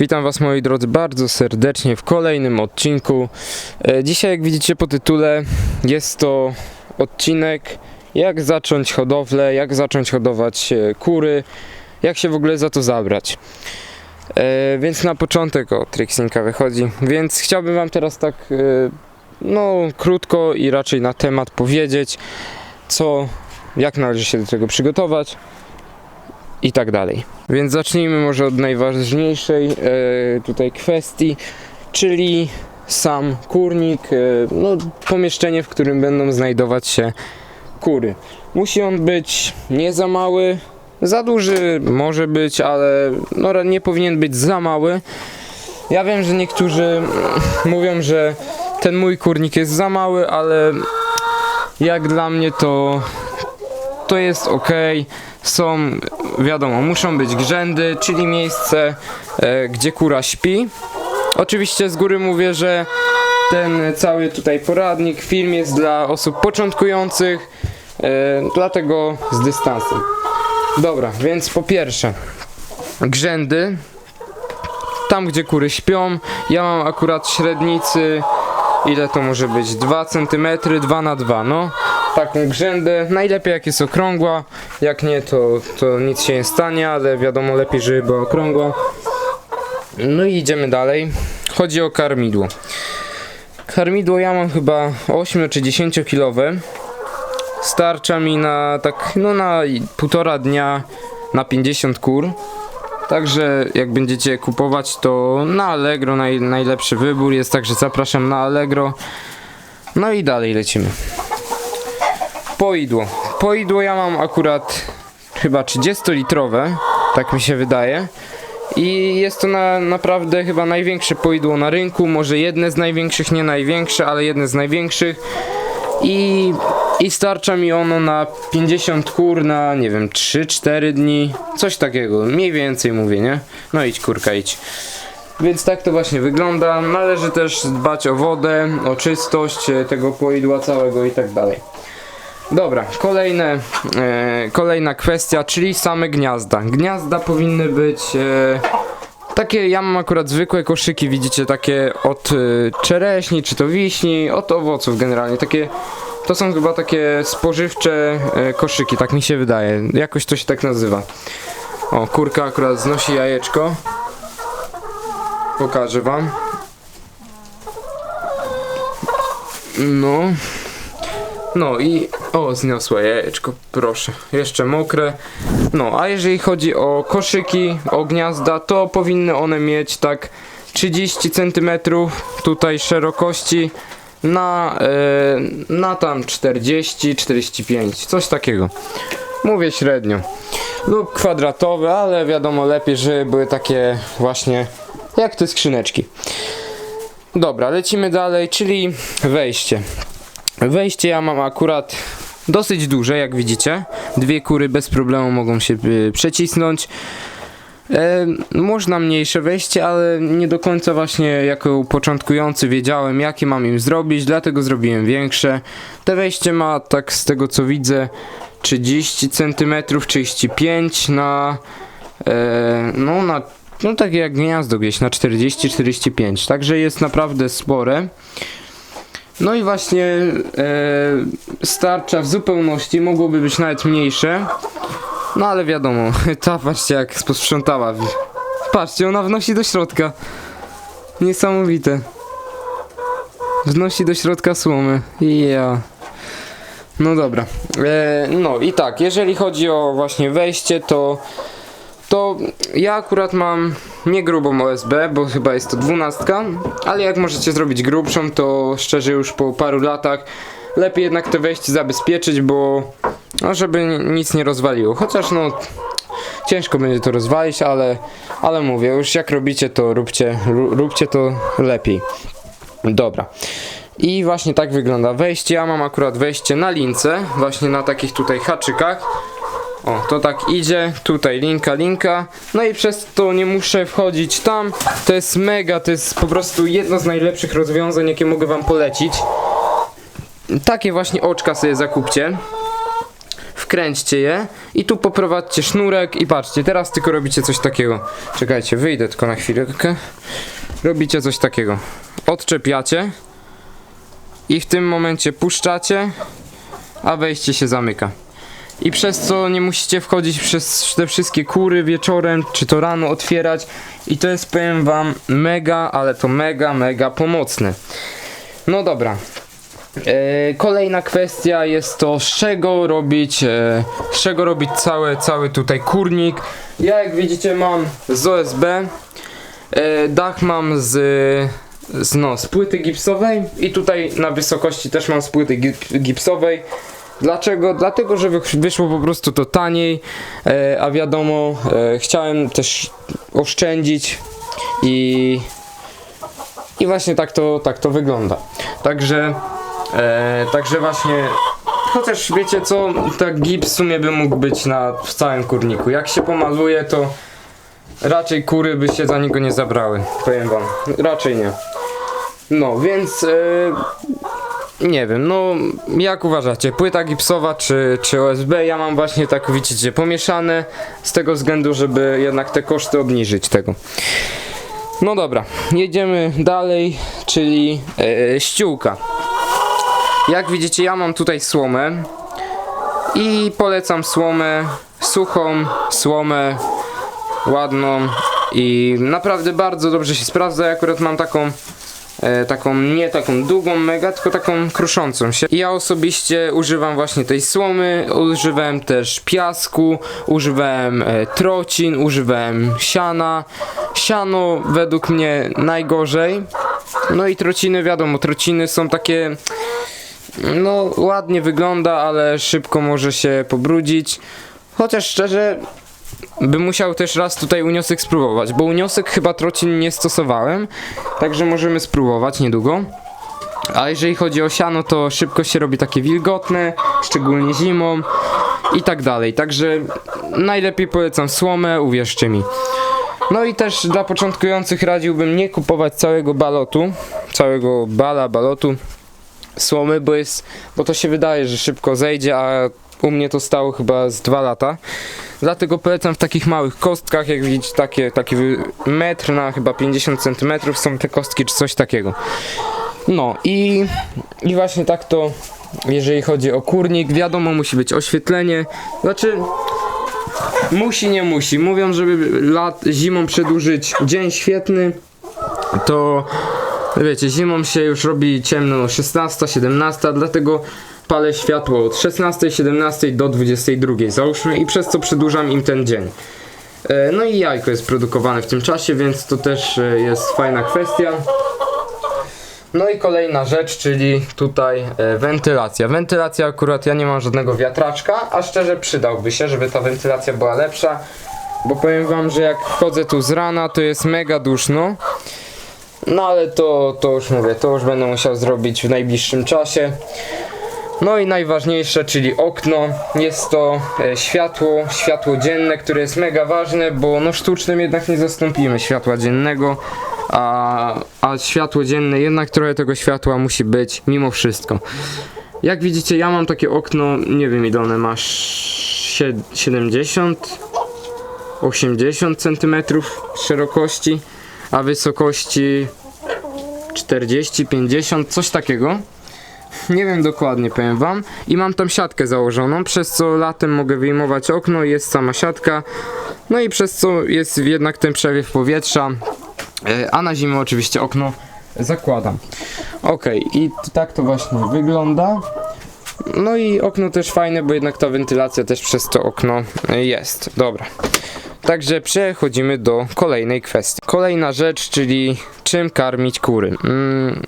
Witam Was moi drodzy bardzo serdecznie w kolejnym odcinku. E, Dzisiaj jak widzicie po tytule jest to odcinek jak zacząć hodowlę, jak zacząć hodować e, kury, jak się w ogóle za to zabrać. E, Więc na początek o Trixinka wychodzi, więc chciałbym Wam teraz tak no krótko i raczej na temat powiedzieć co, jak należy się do tego przygotować i tak dalej. Więc zacznijmy może od najważniejszej e, tutaj kwestii, czyli sam kurnik, e, no, pomieszczenie, w którym będą znajdować się kury. Musi on być nie za mały, za duży może być, ale no, nie powinien być za mały. Ja wiem, że niektórzy mówią, że ten mój kurnik jest za mały, ale jak dla mnie to to jest ok. Są, wiadomo, muszą być grzędy, czyli miejsce, e, gdzie kura śpi. Oczywiście z góry mówię, że ten cały tutaj poradnik, film jest dla osób początkujących, e, dlatego z dystansem. Dobra, więc po pierwsze, grzędy, tam gdzie kury śpią. Ja mam akurat średnicy, ile to może być? 2 cm, 2 na 2 no. Taką grzędę, najlepiej jak jest okrągła, jak nie to, to nic się nie stanie, ale wiadomo lepiej, żeby była okrągła. No i idziemy dalej. Chodzi o karmidło. Karmidło ja mam chyba 8 czy 10 kilowe. Starcza mi na tak, no na półtora dnia na 50 kur. Także jak będziecie kupować to na Allegro naj, najlepszy wybór jest, także zapraszam na Allegro. No i dalej lecimy. Poidło. Poidło ja mam akurat chyba 30 litrowe, tak mi się wydaje. I jest to na, naprawdę chyba największe poidło na rynku, może jedne z największych, nie największe, ale jedne z największych. I, I starcza mi ono na 50 kur na, nie wiem, 3-4 dni, coś takiego, mniej więcej mówię, nie? No idź kurka, idź. Więc tak to właśnie wygląda. Należy też dbać o wodę, o czystość e, tego poidła całego i tak dalej. Dobra, kolejne, e, kolejna kwestia, czyli same gniazda. Gniazda powinny być e, takie, ja mam akurat zwykłe koszyki, widzicie, takie od e, czereśni, czy to wiśni, od owoców generalnie, takie, to są chyba takie spożywcze e, koszyki, tak mi się wydaje, jakoś to się tak nazywa. O, kurka akurat znosi jajeczko. Pokażę wam. No. No i o, zniosła jajeczko, proszę. Jeszcze mokre. No, a jeżeli chodzi o koszyki, o gniazda, to powinny one mieć tak 30 cm tutaj szerokości na, e, na tam 40-45, coś takiego. Mówię średnio. Lub kwadratowe, ale wiadomo lepiej, żeby były takie właśnie jak te skrzyneczki. Dobra, lecimy dalej, czyli wejście. Wejście ja mam akurat dosyć duże, jak widzicie. Dwie kury bez problemu mogą się y, przecisnąć. E, można mniejsze wejście, ale nie do końca właśnie jako początkujący wiedziałem jakie mam im zrobić, dlatego zrobiłem większe. Te wejście ma tak z tego co widzę 30 cm, 35 na e, no na no takie jak gniazdo gdzieś na 40-45, także jest naprawdę spore. No i właśnie e, starcza w zupełności, mogłoby być nawet mniejsze. No ale wiadomo, ta patrzcie jak posprzątała. Patrzcie, ona wnosi do środka. Niesamowite. Wnosi do środka słomy. Ja. No dobra. E, no i tak, jeżeli chodzi o właśnie wejście, to to ja akurat mam nie grubą OSB, bo chyba jest to dwunastka, ale jak możecie zrobić grubszą, to szczerze już po paru latach lepiej jednak to wejście zabezpieczyć, bo no, żeby ni- nic nie rozwaliło. Chociaż no ciężko będzie to rozwalić, ale, ale mówię, już jak robicie to róbcie, ró- róbcie to lepiej. Dobra. I właśnie tak wygląda wejście. Ja mam akurat wejście na lince, właśnie na takich tutaj haczykach. O, to tak idzie, tutaj linka, linka, no i przez to nie muszę wchodzić tam, to jest mega, to jest po prostu jedno z najlepszych rozwiązań, jakie mogę wam polecić. Takie właśnie oczka sobie zakupcie, wkręćcie je I tu poprowadźcie sznurek i patrzcie, teraz tylko robicie coś takiego. Czekajcie, wyjdę tylko na chwilkę. Robicie coś takiego. Odczepiacie i w tym momencie puszczacie, a wejście się zamyka. I przez co nie musicie wchodzić przez te wszystkie kury wieczorem, czy to rano otwierać. I to jest, powiem wam, mega, ale to mega, mega pomocne. No dobra. E, kolejna kwestia jest to, z czego robić, e, z czego robić cały, cały tutaj kurnik. Ja jak widzicie mam z OSB, e, dach mam z, z, no, z płyty gipsowej i tutaj na wysokości też mam z płyty gip, gipsowej. Dlaczego? Dlatego, że wy- wyszło po prostu to taniej, e, a wiadomo, e, chciałem też oszczędzić i, i właśnie tak to, tak to wygląda. Także, e, także właśnie, chociaż wiecie co, tak gips w sumie by mógł być na, w całym kurniku. Jak się pomaluje, to raczej kury by się za niego nie zabrały, powiem wam. Raczej nie. No, więc nie wiem, no jak uważacie, płyta gipsowa czy, czy OSB? Ja mam właśnie tak, widzicie, pomieszane z tego względu, żeby jednak te koszty obniżyć tego. No dobra, jedziemy dalej, czyli e, ściółka. Jak widzicie, ja mam tutaj słomę i polecam słomę suchą, słomę ładną i naprawdę bardzo dobrze się sprawdza. Ja akurat mam taką taką, nie taką długą mega, tylko taką kruszącą się. Ja osobiście używam właśnie tej słomy, używałem też piasku, używałem e, trocin, używałem siana. Siano według mnie najgorzej. No i trociny, wiadomo, trociny są takie no ładnie wygląda, ale szybko może się pobrudzić. Chociaż szczerze, bym musiał też raz tutaj uniosek spróbować, bo uniosek chyba trocin nie stosowałem, także możemy spróbować niedługo. A jeżeli chodzi o siano, to szybko się robi takie wilgotne, szczególnie zimą i tak dalej. Także najlepiej polecam słomę, uwierzcie mi. No i też dla początkujących radziłbym nie kupować całego balotu, całego bala, balotu, słomy, bo jest, bo to się wydaje, że szybko zejdzie, a u mnie to stało chyba z dwa lata. Dlatego polecam w takich małych kostkach, jak widzicie, takie, taki metr na chyba 50 cm są te kostki, czy coś takiego. No i, i właśnie tak to, jeżeli chodzi o kurnik, wiadomo, musi być oświetlenie. Znaczy, musi, nie musi. Mówią, żeby lat, zimą przedłużyć dzień świetny, to wiecie, zimą się już robi ciemno 16, 17, dlatego palę światło od 16, 17 do 22 załóżmy i przez co przedłużam im ten dzień. E, No i jajko jest produkowane w tym czasie, więc to też e, jest fajna kwestia. No i kolejna rzecz, czyli tutaj e, wentylacja. Wentylacja akurat ja nie mam żadnego wiatraczka, a szczerze przydałby się, żeby ta wentylacja była lepsza. Bo powiem wam, że jak wchodzę tu z rana, to jest mega duszno. No ale to, to już mówię, to już będę musiał zrobić w najbliższym czasie. No i najważniejsze, czyli okno. Jest to e, światło, światło dzienne, które jest mega ważne, bo no sztucznym jednak nie zastąpimy światła dziennego, a, a światło dzienne jednak trochę tego światła musi być mimo wszystko. Jak widzicie, ja mam takie okno, nie wiem ile one ma, sie- 70 80 cm szerokości, a wysokości 40, 50, coś takiego. Nie wiem dokładnie, powiem wam. I mam tam siatkę założoną, przez co latem mogę wyjmować okno, jest sama siatka. No i przez co jest jednak ten przewiew powietrza. E, A na zimę oczywiście okno zakładam. Ok, i tak to właśnie wygląda. No i okno też fajne, bo jednak ta wentylacja też przez to okno e, jest. Dobra. Także przechodzimy do kolejnej kwestii. Kolejna rzecz, czyli czym karmić kury. Mm,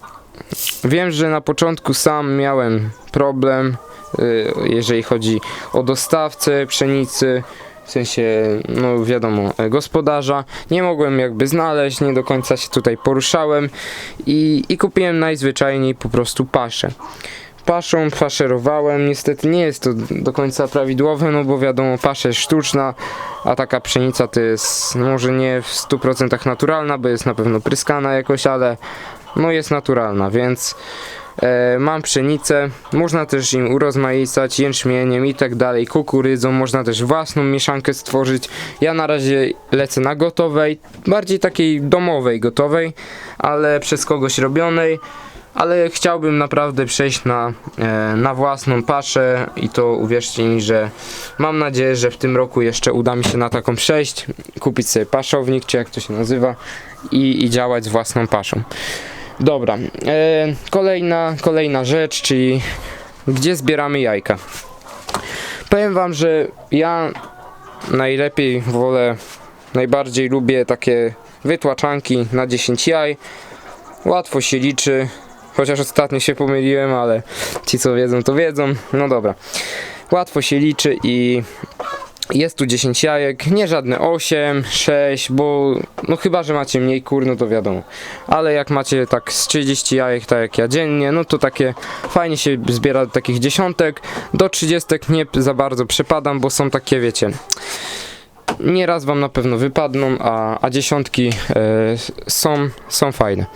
wiem, że na początku sam miałem problem, y, jeżeli chodzi o dostawcę pszenicy, w sensie, no wiadomo, gospodarza. Nie mogłem jakby znaleźć, nie do końca się tutaj poruszałem i, i kupiłem najzwyczajniej po prostu paszę paszą faszerowałem. Niestety nie jest to do końca prawidłowe, no bo wiadomo, pasza jest sztuczna, a taka pszenica to jest no może nie w 100% naturalna, bo jest na pewno pryskana jakoś, ale no jest naturalna, więc E, mam pszenicę, można też im urozmaicać jęczmieniem i tak dalej, kukurydzą, można też własną mieszankę stworzyć. Ja na razie lecę na gotowej, bardziej takiej domowej gotowej, ale przez kogoś robionej. Ale chciałbym naprawdę przejść na, e, na własną paszę i to uwierzcie mi, że mam nadzieję, że w tym roku jeszcze uda mi się na taką przejść, kupić sobie paszownik, czy jak to się nazywa i, i działać z własną paszą. Dobra, e, kolejna, kolejna rzecz, czyli gdzie zbieramy jajka. Powiem wam, że ja najlepiej wolę, najbardziej lubię takie wytłaczanki na 10 jaj. Łatwo się liczy, chociaż ostatnio się pomyliłem, ale ci co wiedzą to wiedzą. No dobra. Łatwo się liczy i jest tu 10 jajek, nie żadne 8, 6, bo no chyba, że macie mniej kur, no to wiadomo. Ale jak macie tak z 30 jajek, tak jak ja dziennie, no to takie fajnie się zbiera do takich dziesiątek. Do 30 nie za bardzo przepadam, bo są takie, wiecie, nieraz wam na pewno wypadną, a, a dziesiątki e, są, są fajne.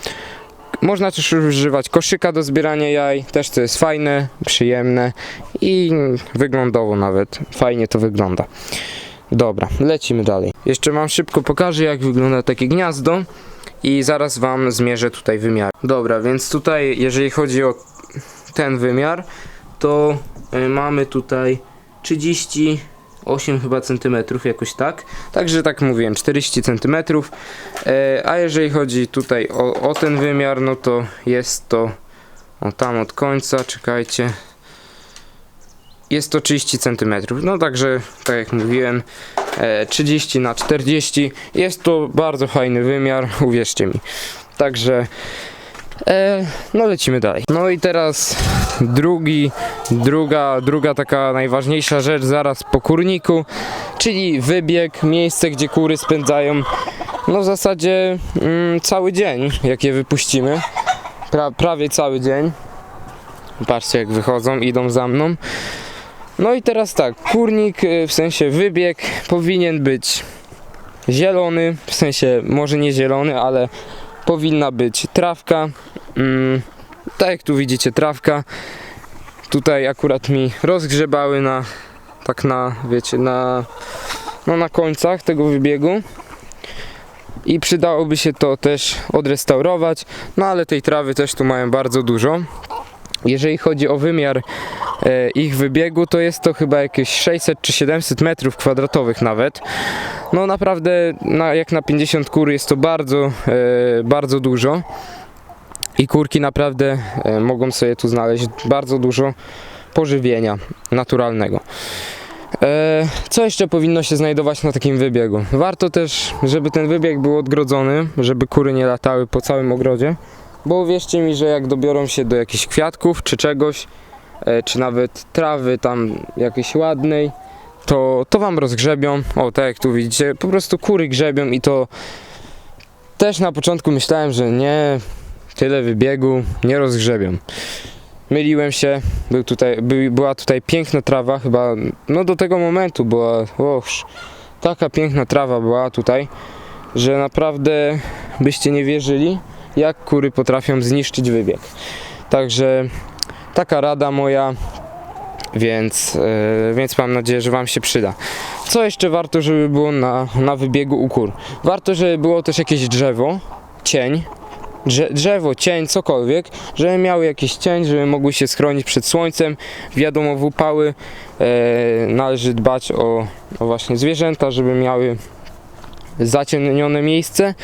Można też używać koszyka do zbierania jaj, też to jest fajne, przyjemne i wyglądowo nawet fajnie to wygląda. Dobra, lecimy dalej. Jeszcze wam szybko pokażę jak wygląda takie gniazdo i zaraz wam zmierzę tutaj wymiar. Dobra, więc tutaj jeżeli chodzi o ten wymiar, to y, mamy tutaj 38 chyba centymetrów jakoś tak. Także tak mówiłem, 40 centymetrów. E, a jeżeli chodzi tutaj o, o ten wymiar, no to jest to o tam od końca, czekajcie. Jest to 30 cm. No także, tak jak mówiłem, e, 30 na 40 jest to bardzo fajny wymiar, uwierzcie mi. Także e, no lecimy dalej. No i teraz drugi, druga, druga taka najważniejsza rzecz zaraz po kurniku, czyli wybieg, miejsce gdzie kury spędzają no w zasadzie mm, cały dzień, jak je wypuścimy. Pra, prawie cały dzień. Patrzcie jak wychodzą, idą za mną. No i teraz tak, kurnik, y, w sensie wybieg powinien być zielony, w sensie może nie zielony, ale powinna być trawka. Mm, tak jak tu widzicie trawka. Tutaj akurat mi rozgrzebały na tak na, wiecie, na no na końcach tego wybiegu i przydałoby się to też odrestaurować, no ale tej trawy też tu mają bardzo dużo. Jeżeli chodzi o wymiar e, ich wybiegu, to jest to chyba jakieś 600 czy 700 metrów kwadratowych nawet. No naprawdę, na, jak na 50 kur jest to bardzo, e, bardzo dużo. I kurki naprawdę e, mogą sobie tu znaleźć bardzo dużo pożywienia naturalnego. Co jeszcze powinno się znajdować na takim wybiegu? Warto też, żeby ten wybieg był odgrodzony, żeby kury nie latały po całym ogrodzie, bo uwierzcie mi, że jak dobiorą się do jakichś kwiatków czy czegoś, e, czy nawet trawy tam jakiejś ładnej, to, to wam rozgrzebią. O, tak jak tu widzicie, po prostu kury grzebią i to też na początku myślałem, że nie, tyle wybiegu, nie rozgrzebią. Myliłem się, był tutaj, by, była tutaj piękna trawa, chyba no do tego momentu była, oż, taka piękna trawa była tutaj, że naprawdę byście nie wierzyli, jak kury potrafią zniszczyć wybieg. Także taka rada moja, więc, e, więc mam nadzieję, że Wam się przyda. Co jeszcze warto, żeby było na, na wybiegu u kur? Warto, żeby było też jakieś drzewo, cień, drze, drzewo, cień, cokolwiek, żeby miały jakiś cień, żeby mogły się schronić przed słońcem. Wiadomo, w upały e, należy dbać o, o właśnie zwierzęta, żeby miały zacienione miejsce.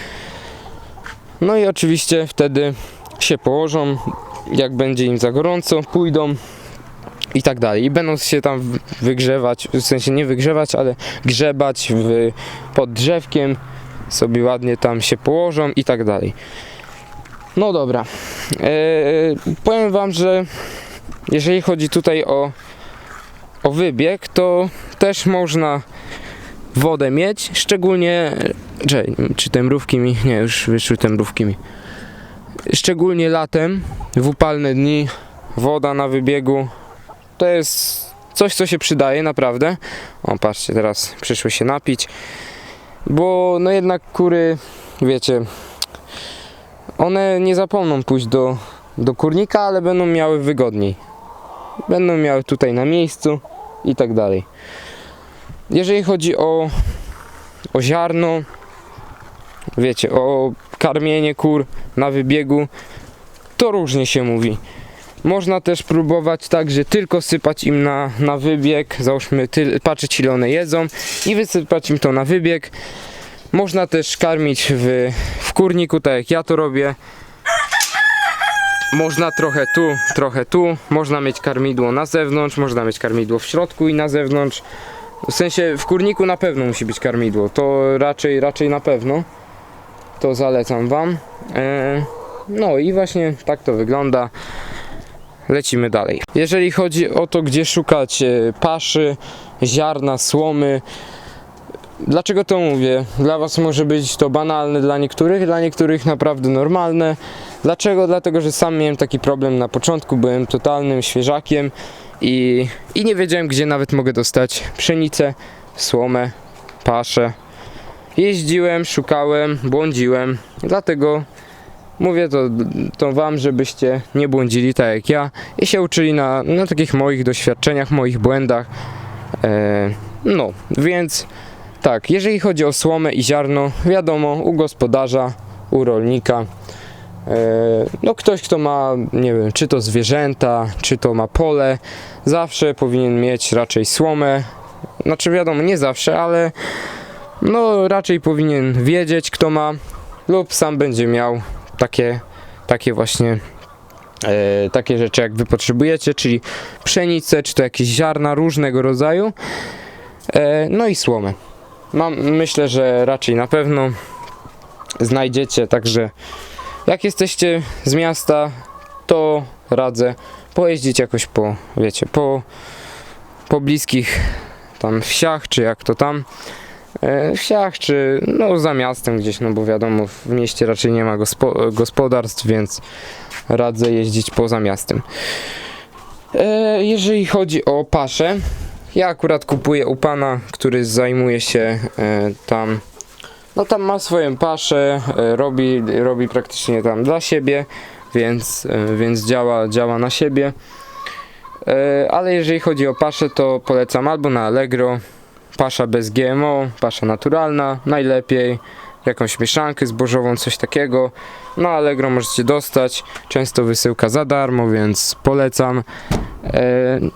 No i oczywiście wtedy się położą, jak będzie im za gorąco, pójdą i tak dalej. I będą się tam wygrzewać, w sensie nie wygrzewać, ale grzebać w, pod drzewkiem, sobie ładnie tam się położą i tak dalej. No dobra. Eee, powiem wam, że jeżeli chodzi tutaj o, o wybieg, to też można wodę mieć, szczególnie czy te mrówki mi? Nie, już wyszły te mrówki mi. Szczególnie latem, w upalne dni, woda na wybiegu to jest coś, co się przydaje naprawdę. O, patrzcie, teraz przyszły się napić. Bo no jednak kury, wiecie, one nie zapomną pójść do, do kurnika, ale będą miały wygodniej. Będą miały tutaj na miejscu i tak dalej. Jeżeli chodzi o, o ziarno, wiecie, o karmienie kur na wybiegu, to różnie się mówi. Można też próbować tak, że tylko sypać im na, na wybieg, załóżmy tyl, patrzeć ile one jedzą i wysypać im to na wybieg. Można też karmić w, w kurniku, tak jak ja to robię. Można trochę tu, trochę tu. Można mieć karmidło na zewnątrz, można mieć karmidło w środku i na zewnątrz. W sensie w kurniku na pewno musi być karmidło. To raczej, raczej na pewno. To zalecam wam. E, no i właśnie tak to wygląda. Lecimy dalej. Jeżeli chodzi o to, gdzie szukać paszy, ziarna, słomy, Dlaczego to mówię? Dla Was może być to banalne dla niektórych, dla niektórych naprawdę normalne. Dlaczego? Dlatego, że sam miałem taki problem na początku, byłem totalnym świeżakiem i, i nie wiedziałem, gdzie nawet mogę dostać pszenicę, słomę, paszę. Jeździłem, szukałem, błądziłem, dlatego mówię to, to Wam, żebyście nie błądzili tak jak ja i się uczyli na, na takich moich doświadczeniach, moich błędach. E, no, więc tak, jeżeli chodzi o słomę i ziarno, wiadomo, u gospodarza, u rolnika, no ktoś, kto ma, nie wiem, czy to zwierzęta, czy to ma pole, zawsze powinien mieć raczej słomę. Znaczy wiadomo, nie zawsze, ale no raczej powinien wiedzieć, kto ma, lub sam będzie miał takie, takie właśnie e, takie rzeczy, jak wy potrzebujecie, czyli pszenicę, czy to jakieś ziarna różnego rodzaju, e, no i słomę. Mam, myślę, że raczej na pewno znajdziecie, także jak jesteście z miasta, to radzę pojeździć jakoś po, wiecie, po, po bliskich tam wsiach, czy jak to tam, e, wsiach, czy no za miastem gdzieś, no bo wiadomo, w mieście raczej nie ma gospo, gospodarstw, więc radzę jeździć poza miastem. E, jeżeli chodzi o paszę, ja akurat kupuję u pana, który zajmuje się e, tam. No tam ma swoją paszę, e, robi, robi praktycznie tam dla siebie, więc, e, więc działa, działa na siebie. E, ale jeżeli chodzi o paszę, to polecam albo na Allegro, pasza bez GMO, pasza naturalna, najlepiej jakąś mieszankę zbożową, coś takiego. Na Allegro możecie dostać, często wysyłka za darmo, więc polecam.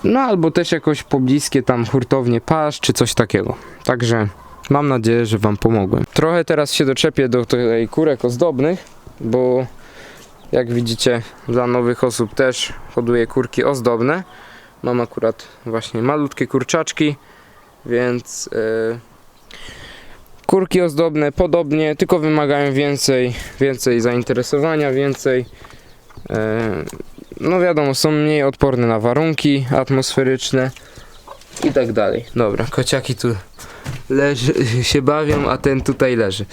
No albo też jakoś pobliskie tam hurtownie pasz czy coś takiego. Także mam nadzieję, że wam pomogłem. Trochę teraz się doczepię do tej kurek ozdobnych, bo jak widzicie dla nowych osób też hoduję kurki ozdobne. Mam akurat właśnie malutkie kurczaczki, więc e, kurki ozdobne podobnie, tylko wymagają więcej, więcej zainteresowania, więcej e, no wiadomo, są mniej odporne na warunki atmosferyczne i tak dalej. Dobra, kociaki tu leży, się bawią, a ten tutaj leży.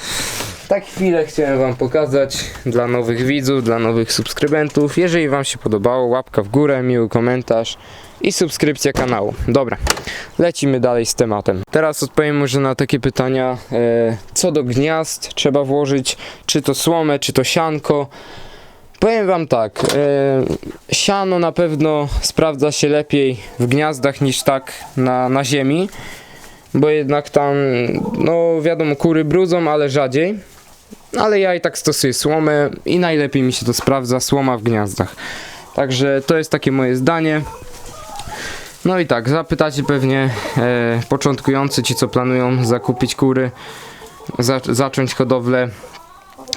Tak chwilę chciałem wam pokazać dla nowych widzów, dla nowych subskrybentów. Jeżeli wam się podobało, łapka w górę, miły komentarz i subskrypcja kanału. Dobra, lecimy dalej z tematem. Teraz odpowiem może na takie pytania, e, co do gniazd trzeba włożyć, czy to słomę, czy to sianko. Powiem wam tak, e, siano na pewno sprawdza się lepiej w gniazdach niż tak na, na ziemi, bo jednak tam, no wiadomo, kury brudzą, ale rzadziej. Ale ja i tak stosuję słomę i najlepiej mi się to sprawdza, słoma w gniazdach. Także to jest takie moje zdanie. No i tak, zapytacie pewnie e, początkujący, ci co planują zakupić kury, za, zacząć hodowlę,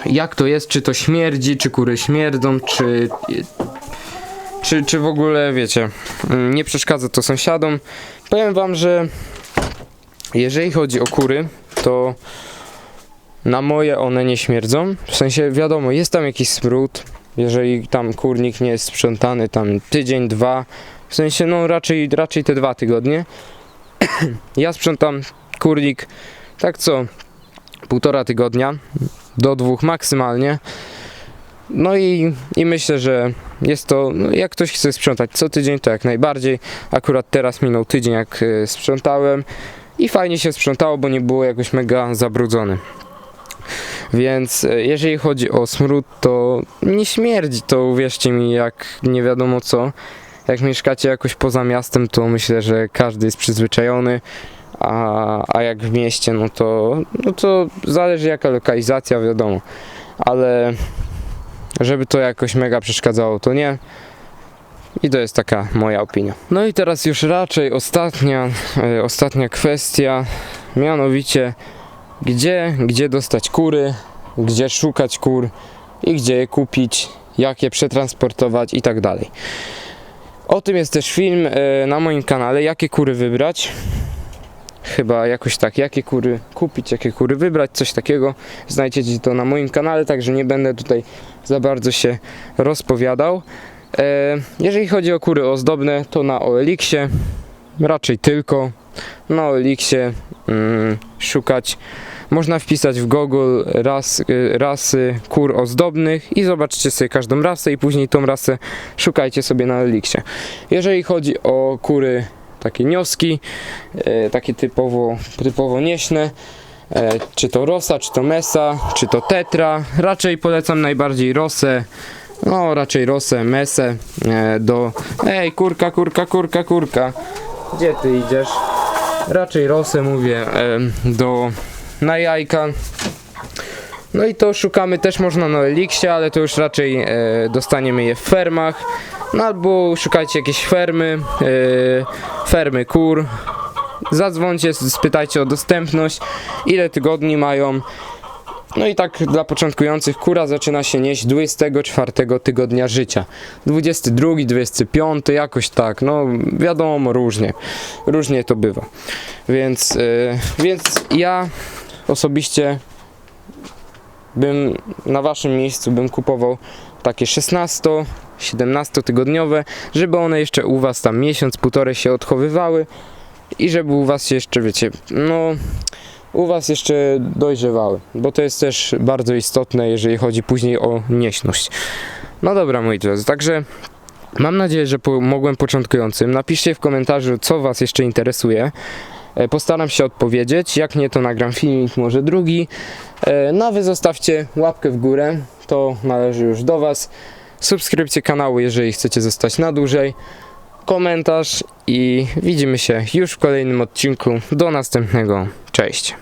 jak to jest, czy to śmierdzi, czy kury śmierdzą, czy, czy, czy w ogóle, wiecie, mm, nie przeszkadza to sąsiadom. Powiem wam, że jeżeli chodzi o kury, to na moje one nie śmierdzą. W sensie, wiadomo, jest tam jakiś smród, jeżeli tam kurnik nie jest sprzątany tam tydzień, dwa, w sensie, no raczej, raczej te dwa tygodnie. ja sprzątam kurnik, tak co, półtora tygodnia, do dwóch maksymalnie. No i, i myślę, że jest to, no jak ktoś chce sprzątać co tydzień, to jak najbardziej. Akurat teraz minął tydzień, jak e, sprzątałem i fajnie się sprzątało, bo nie było jakoś mega zabrudzony. Więc e, jeżeli chodzi o smród, to nie śmierdzi to, uwierzcie mi, jak nie wiadomo co. Jak mieszkacie jakoś poza miastem, to myślę, że każdy jest przyzwyczajony. A, a jak w mieście, no to, no to zależy jaka lokalizacja, wiadomo. Ale żeby to jakoś mega przeszkadzało, to nie. I to jest taka moja opinia. No i teraz już raczej ostatnia, e, ostatnia kwestia, mianowicie gdzie, gdzie dostać kury, gdzie szukać kur i gdzie je kupić, jak je przetransportować i tak dalej. O tym jest też film e, na moim kanale, jakie kury wybrać. Chyba jakoś tak, jakie kury kupić, jakie kury wybrać, coś takiego. Znajdziecie to na moim kanale, także nie będę tutaj za bardzo się rozpowiadał. E, jeżeli chodzi o kury ozdobne, to na OLX raczej tylko na OLX mm, szukać. Można wpisać w Google ras, y, rasy kur ozdobnych i zobaczcie sobie każdą rasę i później tą rasę szukajcie sobie na OLX. Jeżeli chodzi o kury takie nioski, e, takie typowo, typowo nieśne, e, czy to Rosa, czy to Mesa, czy to Tetra, raczej polecam najbardziej Rosę, no raczej Rosę, Mesę e, do... Ej, kurka, kurka, kurka, kurka, gdzie ty idziesz? Raczej Rosę mówię do... na jajka. No i to szukamy też można na Elixie, ale to już raczej dostaniemy je w fermach. No albo szukajcie jakieś fermy, e, fermy kur. Zadzwońcie, spytajcie o dostępność, ile tygodni mają. No i tak dla początkujących kura zaczyna się nieść 24 tygodnia życia. 22, 25, jakoś tak, no wiadomo, różnie. Różnie to bywa. Więc, e, więc ja osobiście bym na waszym miejscu bym kupował takie 16, 17 tygodniowe, żeby one jeszcze u was tam miesiąc, półtorej się odchowywały i żeby u was jeszcze, wiecie, no u was jeszcze dojrzewały, bo to jest też bardzo istotne, jeżeli chodzi później o nieśność. No dobra, moi drodzy, także mam nadzieję, że pomogłem początkującym. Napiszcie w komentarzu, co was jeszcze interesuje. E, Postaram się odpowiedzieć. Jak nie, to nagram filmik, może drugi. E, No a wy zostawcie łapkę w górę, to należy już do Was. Subskrypcję kanału, jeżeli chcecie zostać na dłużej. Komentarz i widzimy się już w kolejnym odcinku. Do następnego. Cześć.